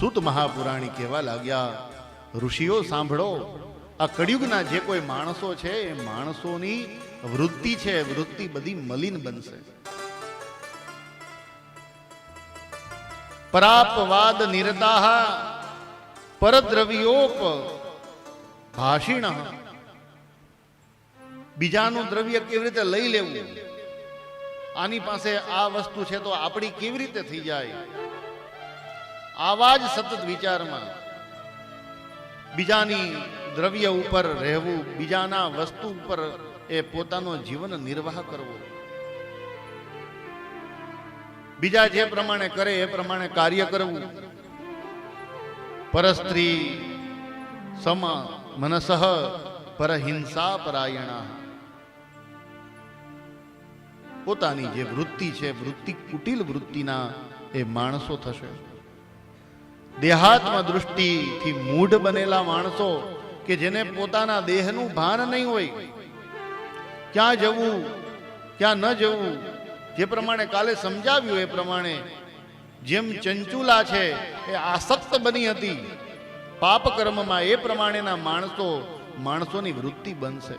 સૂત મહાપુરાણી કહેવા લાગ્યા, ઋષિઓ, સાંભળો, આ કળિયુગના જે કોઈ માણસો છે, એ માણસોની વૃત્તિ છે, વૃત્તિ બધી મલિન બનશે. પરાપવાદ નિરતાહ, પરદ્રવ્યોપ ભાષિણ. બીજાનું દ્રવ્ય કેવી રીતે લઈ લેવું? આની પાસે આ વસ્તુ છે તો આપણી કેવી રીતે થઈ જાય? આવા જ સતત વિચારમાં બીજાની દ્રવ્ય ઉપર રહેવું, બીજાના વસ્તુ ઉપર એ પોતાનો જીવન નિર્વાહ કરવો. બીજા જે પ્રમાણે કરે, એ પ્રમાણે કાર્ય કરવું. પરસ્ત્રી સમ મનસઃ પરહિંસા પરાયણા. પોતાની જે વૃત્તિ છે, વૃત્તિ કુટિલ વૃત્તિના એ માણસો થશે. દેહાત્મ દૃષ્ટિથી મૂઢ બનેલા માણસો કે જેને પોતાના દેહનું ભાન નહીં હોય, ક્યાં જવું, ક્યાં ન જવું, જે પ્રમાણે કાલે સમજાવ્યું એ પ્રમાણે, જેમ ચંચુલા છે એ આસક્ત બની હતી, પાપ કર્મમાં એ પ્રમાણેના માણસો, માણસોની વૃત્તિ બનશે.